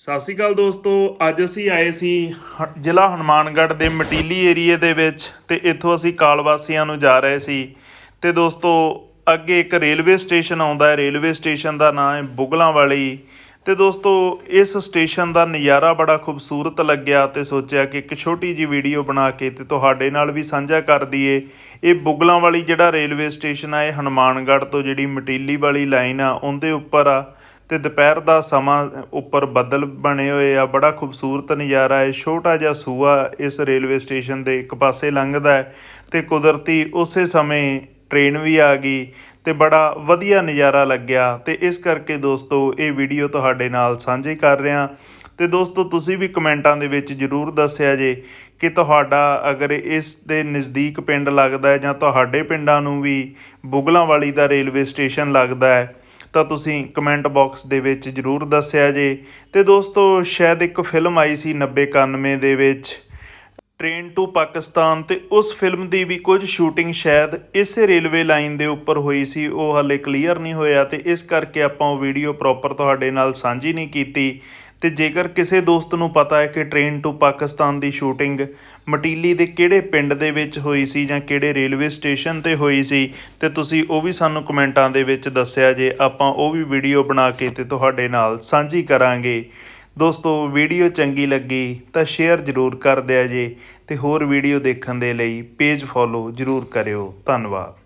ਸਤਿ ਸ਼੍ਰੀ ਅਕਾਲ ਦੋਸਤੋ, ਅੱਜ ਅਸੀਂ ਆਏ ਸੀ ਹ- ਜ਼ਿਲ੍ਹਾ ਹਨੂਮਾਨਗੜ੍ਹ ਦੇ ਮਟੀਲੀ ਏਰੀਏ ਦੇ ਵਿੱਚ ਤੇ ਇੱਥੋਂ ਅਸੀਂ ਕਾਲਵਾਸੀਆਂ ਨੂੰ ਜਾ ਰਹੇ ਸੀ। ਤੇ ਦੋਸਤੋ, ਅੱਗੇ ਇੱਕ ਰੇਲਵੇ ਸਟੇਸ਼ਨ ਆਉਂਦਾ ਹੈ, ਰੇਲਵੇ ਸਟੇਸ਼ਨ ਦਾ ਨਾਮ ਹੈ ਬੁਗਲਾਂ ਵਾਲੀ ਤੇ ਦੋਸਤੋ, ਇਸ ਸਟੇਸ਼ਨ ਦਾ ਨਜ਼ਾਰਾ ਬੜਾ ਖੂਬਸੂਰਤ ਲੱਗਿਆ ਤੇ ਸੋਚਿਆ ਕਿ ਇੱਕ ਛੋਟੀ ਜੀ ਵੀਡੀਓ ਬਣਾ ਕੇ ਤੇ ਤੁਹਾਡੇ ਨਾਲ ਵੀ ਸਾਂਝਾ ਕਰ ਦਈਏ। ਇਹ ਬੁਗਲਾਂ ਵਾਲੀ ਜਿਹੜਾ ਰੇਲਵੇ ਸਟੇਸ਼ਨ ਆ ਇਹ ਹਨੂਮਾਨਗੜ੍ਹ ਤੋਂ ਜਿਹੜੀ ਮਟੀਲੀ ਵਾਲੀ ਲਾਈਨ ਆ, ਉਹਦੇ ਉੱਪਰ ਆ। ਤੇ ਦੁਪਹਿਰ ਦਾ ਸਮਾਂ ਉੱਪਰ ਬੱਦਲ ਬਣੇ ਹੋਏ ਆ, ਬੜਾ ਖੂਬਸੂਰਤ ਨਜ਼ਾਰਾ ਹੈ। ਛੋਟਾ ਜਿਹਾ ਸੂਆ ਇਸ ਰੇਲਵੇ ਸਟੇਸ਼ਨ ਦੇ ਇੱਕ ਪਾਸੇ ਲੰਘਦਾ ਹੈ ਤੇ ਕੁਦਰਤੀ ਉਸੇ ਸਮੇਂ ਟ੍ਰੇਨ ਵੀ ਆ ਗਈ ਤੇ ਬੜਾ ਵਧੀਆ ਨਜ਼ਾਰਾ ਲੱਗਿਆ। ਤੇ ਇਸ ਕਰਕੇ ਦੋਸਤੋ, ਇਹ ਵੀਡੀਓ ਤੁਹਾਡੇ ਨਾਲ ਸਾਂਝੀ ਕਰ ਰਿਹਾ। ਤੇ ਦੋਸਤੋ, ਤੁਸੀਂ ਵੀ ਕਮੈਂਟਾਂ ਦੇ ਵਿੱਚ ਜਰੂਰ ਦੱਸਿਆ ਜੇ ਕਿ ਤੁਹਾਡਾ ਅਗਰ ਇਸ ਦੇ ਨਜ਼ਦੀਕ ਪਿੰਡ ਲੱਗਦਾ ਹੈ ਜਾਂ ਤੁਹਾਡੇ ਪਿੰਡਾਂ ਨੂੰ ਵੀ ਬੁਗਲਾਂ ਵਾਲੀ ਦਾ ਰੇਲਵੇ ਸਟੇਸ਼ਨ ਲੱਗਦਾ ਹੈ ਤਾਂ ਤੁਸੀਂ ਕਮੈਂਟ ਬਾਕਸ ਦੇ ਵਿੱਚ ਜਰੂਰ ਦੱਸਿਆ ਜੇ। ਤੇ ਦੋਸਤੋ, ਸ਼ਾਇਦ ਇੱਕ ਫਿਲਮ ਆਈ ਸੀ 90 91 ਦੇ ਵਿੱਚ। ਟ੍ਰੇਨ ਟੂ ਪਾਕਿਸਤਾਨ ਤੇ ਉਸ ਫਿਲਮ ਦੀ ਵੀ ਕੁਝ ਸ਼ੂਟਿੰਗ ਸ਼ਾਇਦ ਇਸੇ ਰੇਲਵੇ ਲਾਈਨ ਦੇ ਉੱਪਰ ਹੋਈ ਸੀ, ਉਹ ਹਾਲੇ ਕਲੀਅਰ ਨਹੀਂ ਹੋਇਆ ਤੇ ਇਸ ਕਰਕੇ ਆਪਾਂ ਉਹ ਵੀਡੀਓ ਪ੍ਰੋਪਰ ਤੁਹਾਡੇ ਨਾਲ ਸਾਂਝੀ ਨਹੀਂ ਕੀਤੀ। ਤੇ ਜੇਕਰ ਕਿਸੇ ਦੋਸਤ ਨੂੰ ਪਤਾ ਹੈ ਕਿ ਟ੍ਰੇਨ ਟੂ ਪਾਕਿਸਤਾਨ ਦੀ ਸ਼ੂਟਿੰਗ ਮਟੀਲੀ ਦੇ ਕਿਹੜੇ ਪਿੰਡ ਦੇ ਵਿੱਚ ਹੋਈ ਸੀ ਜਾਂ ਕਿਹੜੇ ਰੇਲਵੇ ਸਟੇਸ਼ਨ ਤੇ ਹੋਈ ਸੀ, ਤੇ ਤੁਸੀਂ ਉਹ ਵੀ ਸਾਨੂੰ ਕਮੈਂਟਾਂ ਦੇ ਵਿੱਚ ਦੱਸਿਆ ਜੇ ਆਪਾਂ ਉਹ ਵੀ ਵੀਡੀਓ ਬਣਾ ਕੇ ਤੇ ਤੁਹਾਡੇ ਨਾਲ ਸਾਂਝੀ ਕਰਾਂਗੇ। ਦੋਸਤੋ, ਵੀਡੀਓ ਚੰਗੀ ਲੱਗੀ ਤਾਂ ਸ਼ੇਅਰ ਜ਼ਰੂਰ ਕਰ ਦਿਆ ਜੇ ਤੇ ਹੋਰ ਵੀਡੀਓ ਦੇਖਣ ਦੇ ਲਈ ਪੇਜ ਫੋਲੋ ਜ਼ਰੂਰ ਕਰਿਓ। ਧੰਨਵਾਦ।